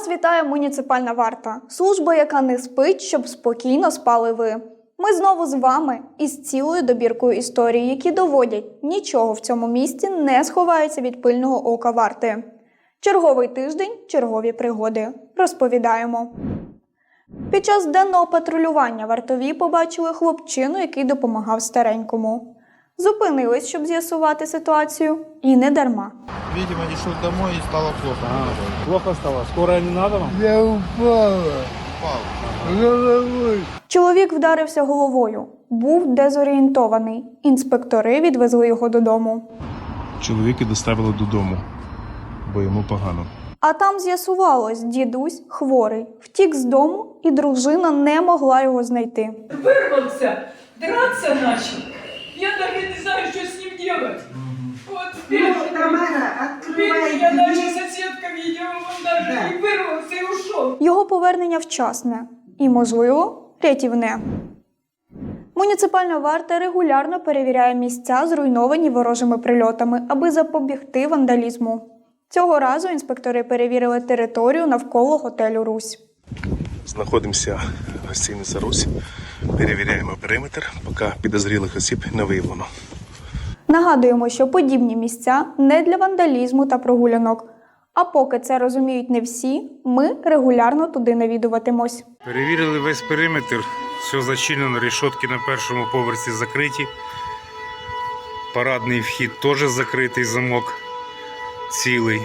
Вас вітає муніципальна варта, служба, яка не спить, щоб спокійно спали ви. Ми знову з вами із цілою добіркою історій, які доводять, нічого в цьому місті не сховається від пильного ока варти. Черговий тиждень, чергові пригоди. Розповідаємо. Під час денного патрулювання вартові побачили хлопчину, який допомагав старенькому. Зупинились, щоб з'ясувати ситуацію, і не дарма. Видимо, не шел домой и стало плохо. А, плохо стало. Скорая не надо вам? Я упала Упал. головой. Чоловік вдарився головою, був дезорієнтований. Інспектори відвезли його додому. Чоловіка доставили додому, бо йому погано. А там з'ясувалось, дідусь хворий, втік з дому, і дружина не могла його знайти. вырвался, драться начал. Я даже не знаю, что с ним делать. Вот бежал. Тамара, открывай Я даже дверь. соседка видела, он даже Да. и вырвался и ушел. Його повернення вчасне і, можливо, рятівне. Муніципальна варта регулярно перевіряє місця, зруйновані ворожими прильотами, аби запобігти вандалізму. Цього разу інспектори перевірили територію навколо готелю Русь. Знаходимося в гостиниці Русь. Перевіряємо периметр, поки підозрілих осіб не виявлено. Нагадуємо, що подібні місця не для вандалізму та прогулянок. А поки це розуміють не всі, ми регулярно туди навідуватимось. Перевірили весь периметр. Все зачинено, решетки на першому поверсі закриті. Парадний вхід теж закритий замок цілий.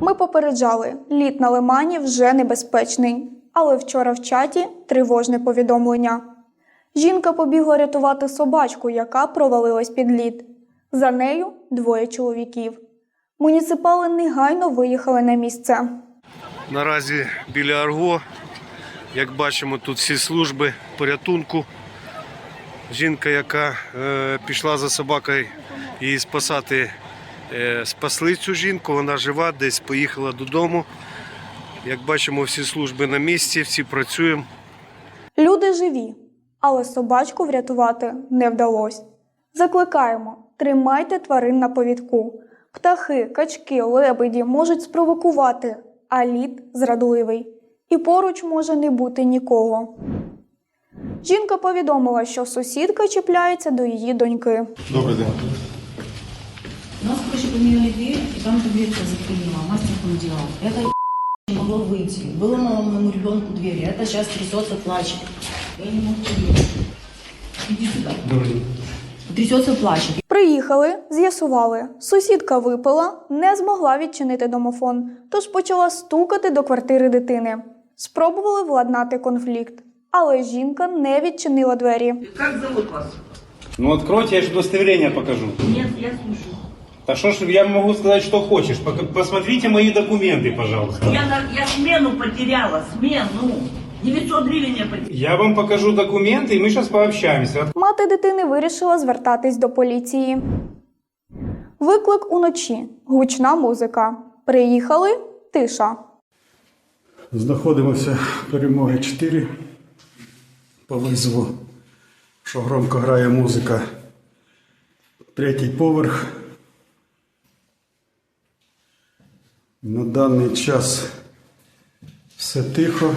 Ми попереджали, лід на лимані вже небезпечний. Але вчора в чаті тривожне повідомлення. Жінка побігла рятувати собачку, яка провалилась під лід. За нею двоє чоловіків. Муніципали негайно виїхали на місце. Наразі біля Арго, як бачимо, тут всі служби порятунку. Жінка, яка е, пішла за собакою її спасати, е, спасли цю жінку, вона жива, десь поїхала додому. Як бачимо, всі служби на місці, всі працюємо. Люди живі, але собачку врятувати не вдалося. Закликаємо, тримайте тварин на повідку. Птахи, качки, лебеді можуть спровокувати, а лід зрадливий. І поруч може не бути нікого. Жінка повідомила, що сусідка чіпляється до її доньки. Добрый день. У нас, короче, поменяли дверь, и там дверь-то заклинила. Мастер там делал. Это не могло выйти. Выломала моему ребенку дверь. Это сейчас трясется, плачет. Я не могу поверить. Иди сюда. Трясется, плачет. Приїхали, з'ясували. Сусідка випила, не змогла відчинити домофон, тож почала стукати до квартири дитини. Спробували владнати конфлікт, але жінка не відчинила двері. Как зовут вас? Ну откройте, я же удостоверение покажу. Нет, я слушаю. Да что ж, я могу сказать, что хочешь. Пок- Посмотрите мои документы, пожалуйста. Я, на- я смену потеряла, смену. 900 гривен я. Я вам покажу документы, и мы сейчас пообщаемся. Мати дитини вирішила звертатись до поліції. Виклик уночі, гучна музика. Приїхали тиша. Знаходимося перемоги 4 по визову, що громко грає музика. Третій поверх. На даний час все тихо,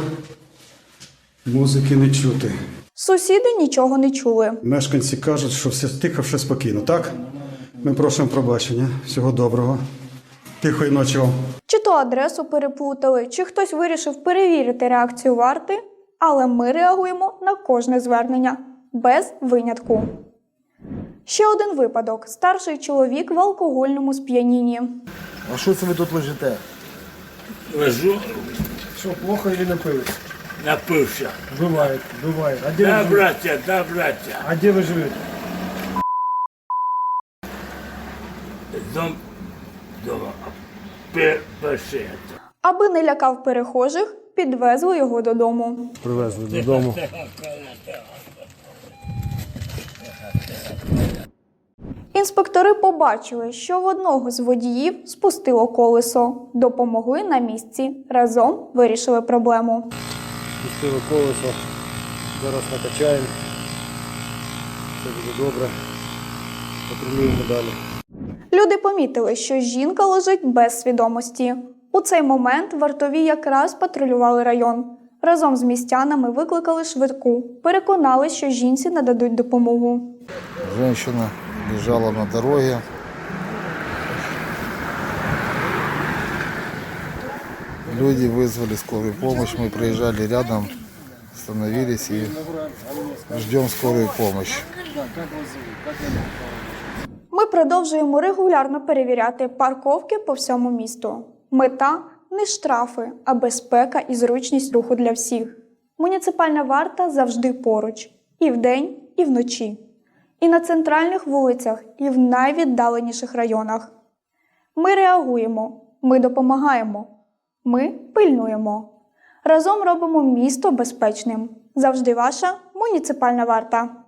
музики не чути. Сусіди нічого не чули. Мешканці кажуть, що все тихо, все спокійно. Так? Ми просимо пробачення. Всього доброго. Тихої ночі вам. Чи то адресу переплутали, чи хтось вирішив перевірити реакцію варти, але ми реагуємо на кожне звернення без винятку. Ще один випадок: старший чоловік в алкогольному сп'янінні. А що це ви тут лежите? Лежу, Що, плохо і не напились? Напився. Буває, буває. А де, ви, живете? браття, да, браття. а де ви живете? Дом, дома, перше. Аби не лякав перехожих, підвезли його додому. Привезли додому. Інспектори побачили, що в одного з водіїв спустило колесо. Допомогли на місці. Разом вирішили проблему. Пустили колесо. Зараз накачаємо. Все буде добре. Патрулюємо далі. Люди помітили, що жінка лежить без свідомості. У цей момент вартові якраз патрулювали район. Разом з містянами викликали швидку, переконали, що жінці нададуть допомогу. Женщина лежала на дороге. Люди вызвали скорую помощь, мы проезжали рядом, остановились и ждем скорую помощь. Ми продовжуємо регулярно перевіряти парковки по всьому місту. Мета не штрафи, а безпека і зручність руху для всіх. Муніципальна варта завжди поруч і вдень, і вночі, і на центральних вулицях, і в найвіддаленіших районах. Ми реагуємо, ми допомагаємо, ми пильнуємо. Разом робимо місто безпечним. Завжди ваша муніципальна варта.